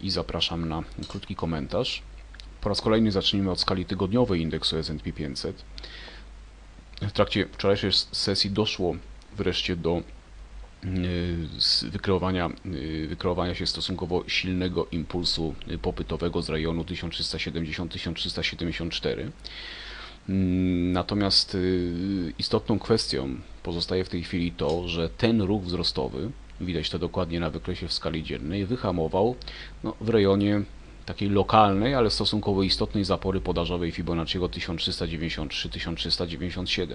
i zapraszam na krótki komentarz. Po raz kolejny zacznijmy od skali tygodniowej indeksu S&P 500. W trakcie wczorajszej sesji doszło wreszcie do y, wykreowania, y, wykreowania się stosunkowo silnego impulsu popytowego z rejonu 1370-1374. Natomiast y, istotną kwestią pozostaje w tej chwili to, że ten ruch wzrostowy, widać to dokładnie na wykresie w skali dziennej, wyhamował no, w rejonie takiej lokalnej, ale stosunkowo istotnej zapory podażowej Fibonacciego 1393-1397.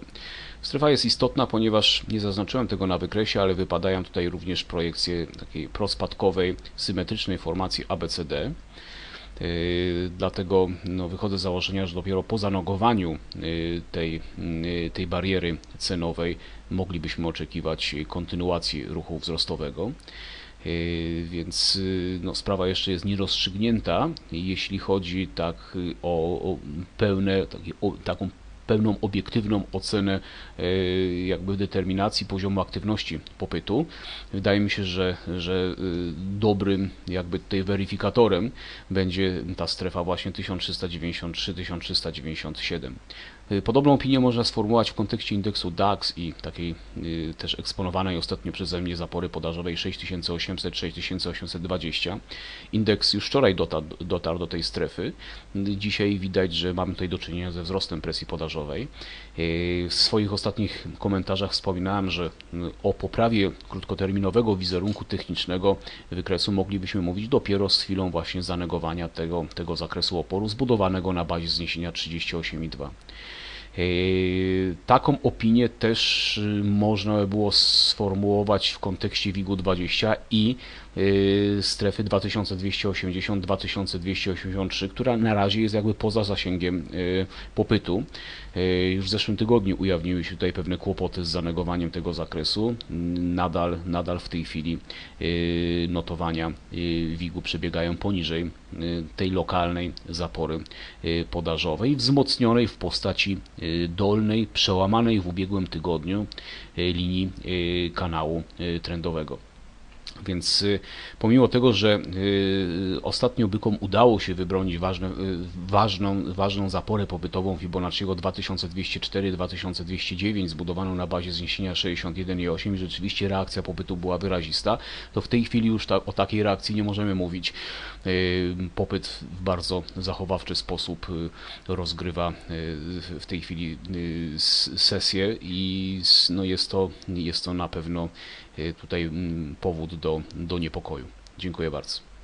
Strefa jest istotna, ponieważ nie zaznaczyłem tego na wykresie, ale wypadają tutaj również projekcje takiej prospadkowej, symetrycznej formacji ABCD. Yy, dlatego no, wychodzę z założenia, że dopiero po zanogowaniu yy, tej, yy, tej bariery cenowej moglibyśmy oczekiwać kontynuacji ruchu wzrostowego. Więc no, sprawa jeszcze jest nierozstrzygnięta, jeśli chodzi tak o, o pełne, taki, o, taką pełną obiektywną ocenę e, jakby determinacji poziomu aktywności popytu. Wydaje mi się, że, że e, dobrym jakby tutaj weryfikatorem będzie ta strefa właśnie 1393-1397. Y, podobną opinię można sformułować w kontekście indeksu DAX i takiej y, też eksponowanej ostatnio przeze mnie zapory podażowej 6800-6820. Indeks już wczoraj dotarł, dotarł do tej strefy. Dzisiaj widać, że mamy tutaj do czynienia ze wzrostem presji podażowej. Y, w swoich ostatnich komentarzach wspominałem, że o poprawie krótkoterminowego wizerunku technicznego wykresu moglibyśmy mówić dopiero z chwilą właśnie zanegowania tego, tego zakresu oporu zbudowanego na bazie zniesienia 38,2. Yy, taką opinię też y, można by było sformułować w kontekście WIG-20 i y, strefy 2280-2283, która na razie jest jakby poza zasięgiem y, popytu. Już w zeszłym tygodniu ujawniły się tutaj pewne kłopoty z zanegowaniem tego zakresu. Nadal, nadal w tej chwili notowania WIG-u przebiegają poniżej tej lokalnej zapory podażowej, wzmocnionej w postaci dolnej, przełamanej w ubiegłym tygodniu y, linii y, kanału trendowego. Więc y, pomimo tego, że y, ostatnio bykom udało się wybronić ważne, y, ważną, ważną zaporę popytową Fibonacciego 2204-2209 zbudowaną na bazie zniesienia 61,8 i rzeczywiście reakcja popytu była wyrazista, to w tej chwili już ta, o takiej reakcji nie możemy mówić. Popyt w bardzo zachowawczy sposób rozgrywa w tej chwili sesję i no jest, to, jest to na pewno tutaj mm, powód do, do niepokoju. Dziękuję bardzo.